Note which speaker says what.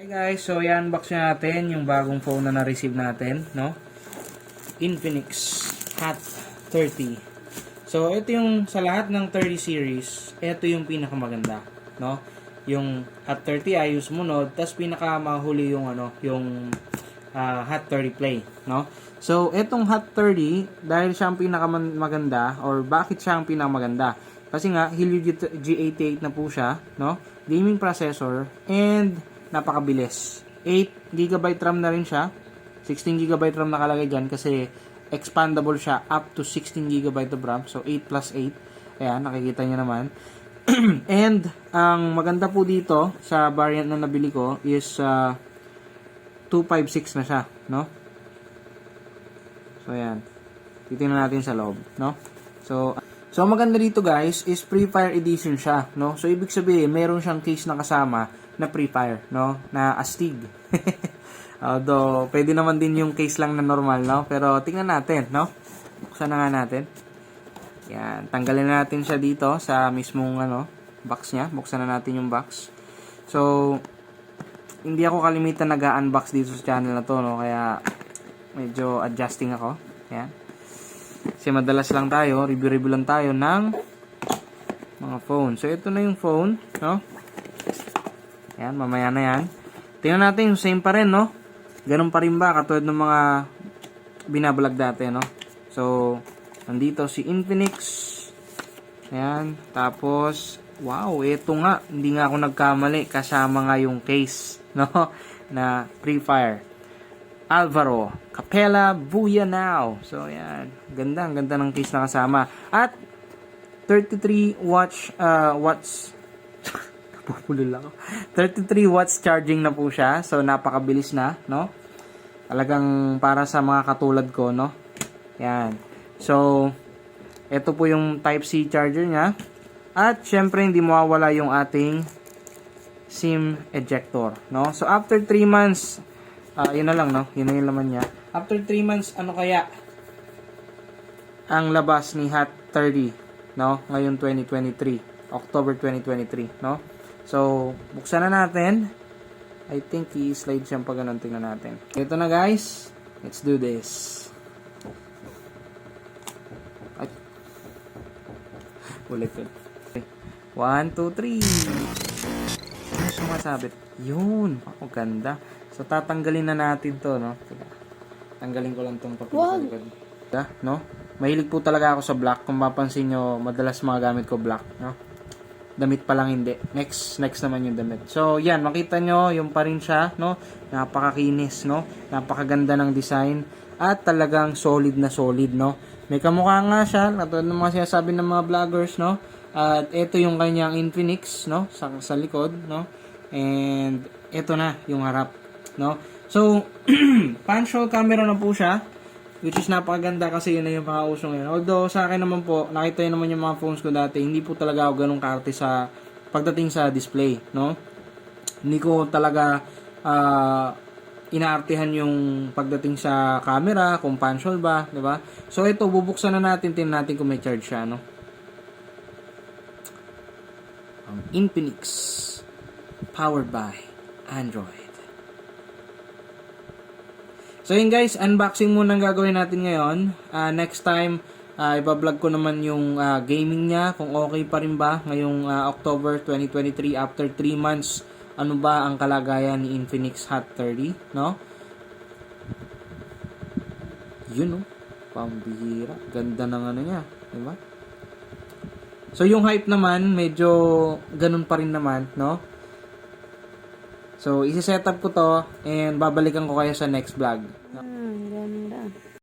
Speaker 1: Hey guys, so i-unbox na natin yung bagong phone na na-receive natin, no? Infinix Hot 30. So, ito yung sa lahat ng 30 series, ito yung pinakamaganda, no? Yung Hot 30 ayos munod, tas pinakamahuli yung ano, yung ah, Hot 30 Play, no? So, etong Hot 30, dahil siya ang pinakamaganda, or bakit siya ang pinakamaganda? Kasi nga, Helio G- G88 na po siya, no? Gaming processor, and napakabilis. 8 GB RAM na rin siya. 16 GB RAM nakalagay dyan kasi expandable siya up to 16 GB of RAM. So, 8 plus 8. Ayan, nakikita nyo naman. and, ang maganda po dito sa variant na nabili ko is uh, 256 na siya, no? So, ayan. Titingnan natin sa loob, no? So, so ang maganda dito guys is Free Fire Edition siya, no? So, ibig sabihin, meron siyang case na kasama na Free Fire, no? Na astig. Although, pwede naman din yung case lang na normal, no? Pero, tingnan natin, no? Buksan na nga natin. Yan. Tanggalin na natin siya dito sa mismong, ano, box niya. Buksan na natin yung box. So, hindi ako kalimitan nag-unbox dito sa channel na to, no? Kaya, medyo adjusting ako. Yan. Kasi madalas lang tayo, review-review lang tayo ng mga phone. So, ito na yung phone, no? Yan, mamaya na yan. Tingnan natin yung same pa rin, no? Ganun pa rin ba, katulad ng mga binabalag dati, no? So, nandito si Infinix. Yan, tapos, wow, ito nga, hindi nga ako nagkamali, kasama nga yung case, no? Na Free Fire. Alvaro Capella Buyanao. So, yan. Ganda, ang ganda ng case na kasama. At, 33 watch, uh, watts, napupulol ako. 33 watts charging na po siya. So, napakabilis na, no? Talagang para sa mga katulad ko, no? Yan. So, ito po yung Type-C charger niya. At, syempre, hindi mawawala yung ating SIM ejector, no? So, after 3 months, ah yun na lang, no? Yun na yung laman niya. After 3 months, ano kaya ang labas ni Hot 30, no? Ngayon 2023, October 2023, no? So, buksan na natin. I think i-slide siyang pag ganun. Tingnan natin. Ito na guys. Let's do this. Ay. Ulit ulit. Okay. One, two, three. Ano sumasabit? Yun. Ang ganda. So, tatanggalin na natin to, no? Tanggalin ko lang tong papel sa likod. Da, no? Mahilig po talaga ako sa black. Kung mapansin nyo, madalas mga gamit ko black, no? Damit pa lang hindi. Next, next naman yung damit. So, yan, makita nyo, yung pa rin siya, no? Napakakinis, no? Napakaganda ng design. At talagang solid na solid, no? May kamukha nga siya, katulad ng mga sinasabi ng mga vloggers, no? At ito yung kanyang Infinix, no? Sa, sa likod, no? And ito na, yung harap, no? So, pan show camera na po siya. Which is napakaganda kasi yun na yung pakauso ngayon. Although sa akin naman po, nakita yun naman yung mga phones ko dati, hindi po talaga ako ganun kaarte sa pagdating sa display, no? Hindi ko talaga ah, inaartihan yung pagdating sa camera, kung pansol ba, di ba? So ito, bubuksan na natin, tingnan natin kung may charge siya, no? Ang Infinix powered by Android. So yun guys, unboxing muna ang gagawin natin ngayon. Ah, next time, uh, ibablog ko naman yung ah, gaming niya, kung okay pa rin ba ngayong ah, October 2023 after 3 months. Ano ba ang kalagayan ni Infinix Hot 30, no? Yun, no? Pambihira. Ganda ng ano niya, di ba? So yung hype naman, medyo ganun pa rin naman, no? So, isi-set up ko to and babalikan ko kayo sa next vlog.